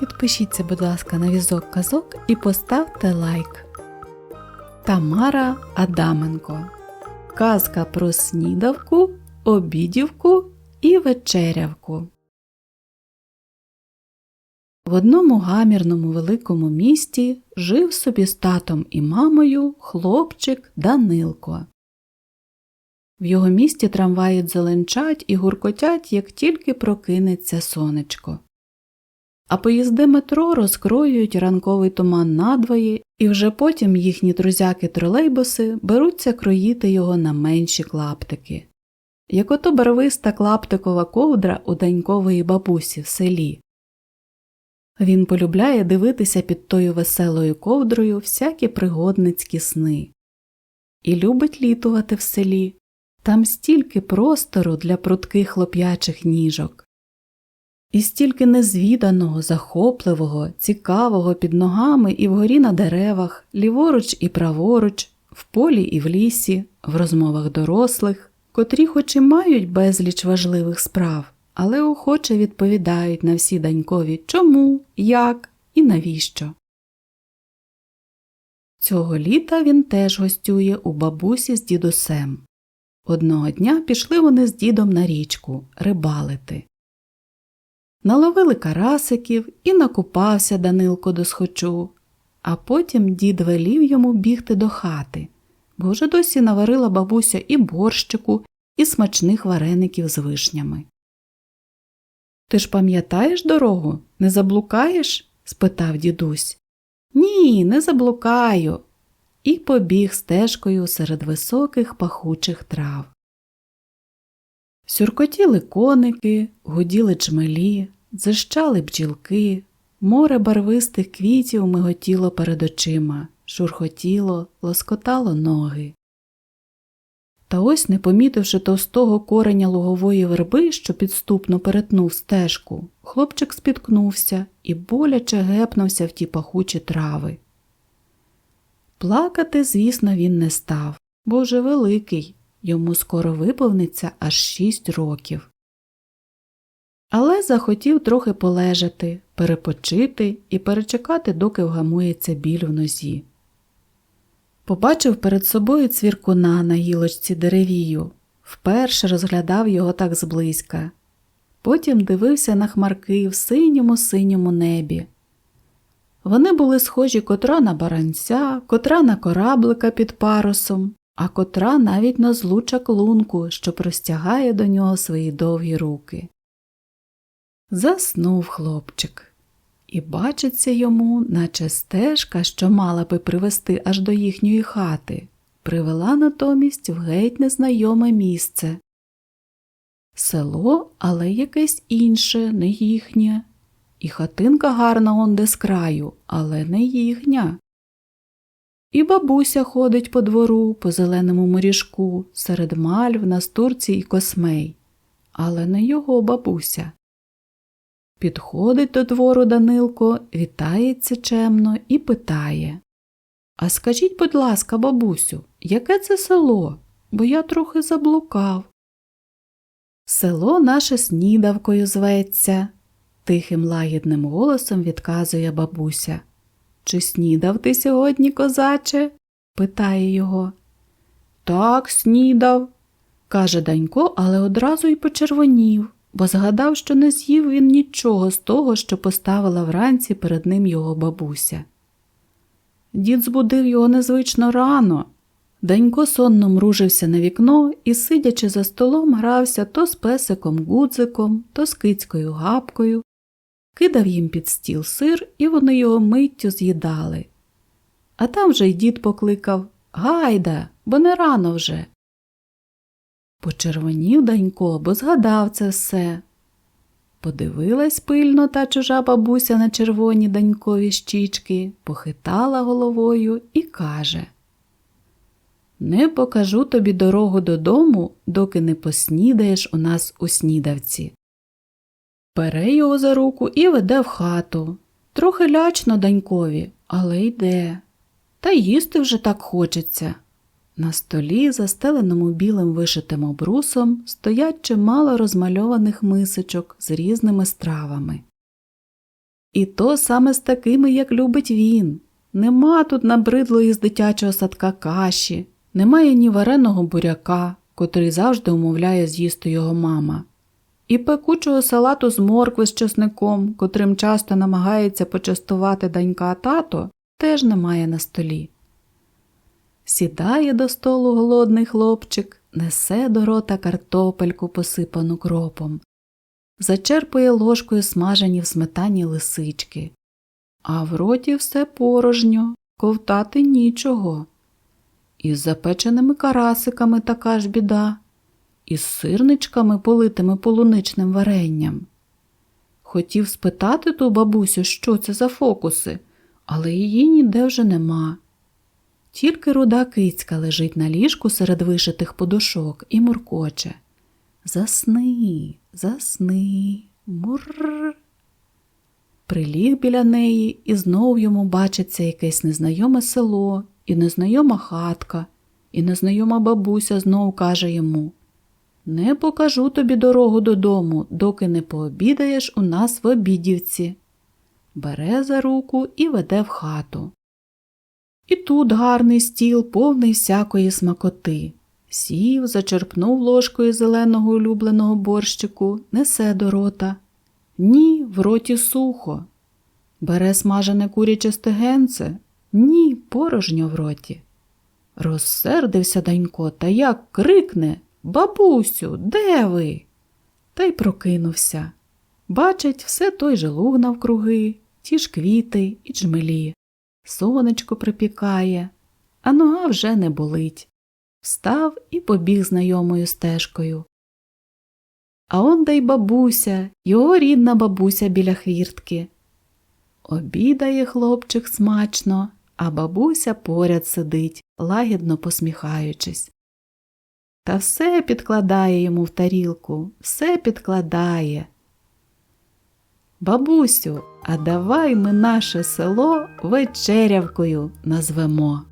Підпишіться, будь ласка, на візок казок і поставте лайк. Тамара Адаменко. Казка про снідавку, обідівку і вечерявку. В одному гамірному великому місті жив собі з татом і мамою хлопчик Данилко. В його місті трамваї дзеленчать і гуркотять, як тільки прокинеться сонечко. А поїзди метро розкроюють ранковий туман надвоє, і вже потім їхні друзяки-тролейбуси беруться кроїти його на менші клаптики. Як ото барвиста клаптикова ковдра у данькової бабусі в селі. Він полюбляє дивитися під тою веселою ковдрою всякі пригодницькі сни. І любить літувати в селі. Там стільки простору для прутких хлоп'ячих ніжок. І стільки незвіданого, захопливого, цікавого під ногами і вгорі на деревах, ліворуч і праворуч, в полі і в лісі, в розмовах дорослих, котрі хоч і мають безліч важливих справ, але охоче відповідають на всі данькові чому, як і навіщо. Цього літа він теж гостює у бабусі з дідусем. Одного дня пішли вони з дідом на річку рибалити. Наловили карасиків і накупався Данилко до схочу, а потім дід велів йому бігти до хати, бо вже досі наварила бабуся і борщику, і смачних вареників з вишнями. Ти ж пам'ятаєш дорогу? Не заблукаєш? спитав дідусь. Ні, не заблукаю. І побіг стежкою серед високих пахучих трав. Сюркотіли коники, гуділи чмелі, дзищали бджілки, море барвистих квітів миготіло перед очима, шурхотіло, лоскотало ноги. Та ось, не помітивши товстого кореня лугової верби, що підступно перетнув стежку, хлопчик спіткнувся і боляче гепнувся в ті пахучі трави. Плакати, звісно, він не став, бо вже великий, йому скоро виповниться аж шість років. Але захотів трохи полежати, перепочити і перечекати, доки вгамується біль в нозі. Побачив перед собою цвіркуна на гілочці деревію, вперше розглядав його так зблизька. Потім дивився на хмарки в синьому синьому небі. Вони були схожі котра на баранця, котра на кораблика під парусом, а котра навіть на злуча клунку, що простягає до нього свої довгі руки. Заснув хлопчик, і бачиться йому, наче стежка, що мала би привести аж до їхньої хати, привела натомість в геть незнайоме місце. Село, але якесь інше, не їхнє, і хатинка гарна онде з краю, але не їхня. І бабуся ходить по двору, по зеленому моріжку, серед мальв, настурці і космей, але не його бабуся. Підходить до двору Данилко, вітається чемно і питає А скажіть, будь ласка, бабусю, яке це село? Бо я трохи заблукав. Село наше снідавкою зветься, тихим лагідним голосом відказує бабуся. Чи снідав ти сьогодні, козаче? питає його. Так, снідав, каже Данько, але одразу й почервонів, бо згадав, що не з'їв він нічого з того, що поставила вранці перед ним його бабуся. Дід збудив його незвично рано. Данько сонно мружився на вікно і, сидячи за столом, грався то з песиком гудзиком, то з кицькою гапкою, кидав їм під стіл сир, і вони його миттю з'їдали. А там вже й дід покликав Гайда, бо не рано вже. Почервонів Данько, бо згадав це все. Подивилась пильно та чужа бабуся на червоні данькові щічки, похитала головою і каже Не покажу тобі дорогу додому, доки не поснідаєш у нас у снідавці. Бере його за руку і веде в хату. Трохи лячно Данькові, але йде. Та їсти вже так хочеться. На столі, застеленому білим вишитим обрусом, стоять чимало розмальованих мисочок з різними стравами. І то саме з такими, як любить він. Нема тут набридлої з дитячого садка каші, немає ні вареного буряка, котрий завжди умовляє з'їсти його мама, і пекучого салату з моркви з чесником, котрим часто намагається почастувати донька тато, теж немає на столі. Сідає до столу голодний хлопчик, несе до рота картопельку, посипану кропом, зачерпує ложкою смажені в сметані лисички, а в роті все порожньо, ковтати нічого. Із запеченими карасиками така ж біда, із сирничками, политими полуничним варенням. Хотів спитати ту бабусю, що це за фокуси, але її ніде вже нема. Тільки руда кицька лежить на ліжку серед вишитих подушок і муркоче. Засни, засни, мурр. Приліг біля неї, і знов йому бачиться якесь незнайоме село, і незнайома хатка, і незнайома бабуся знов каже йому Не покажу тобі дорогу додому, доки не пообідаєш у нас в обідівці. Бере за руку і веде в хату. І тут гарний стіл, повний всякої смакоти. Сів, зачерпнув ложкою зеленого улюбленого борщику, несе до рота. Ні, в роті сухо. Бере смажене куряче стегенце, ні, порожньо в роті. Розсердився Данько та як крикне Бабусю, де ви? Та й прокинувся. Бачить, все той же луг навкруги, ті ж квіти і джмелі. Сонечко припікає, а нога вже не болить. Встав і побіг знайомою стежкою. А он да й бабуся, його рідна бабуся біля хвіртки. Обідає хлопчик смачно, а бабуся поряд сидить, лагідно посміхаючись. Та все підкладає йому в тарілку, все підкладає. Бабусю, а давай ми наше село вечерявкою назвемо.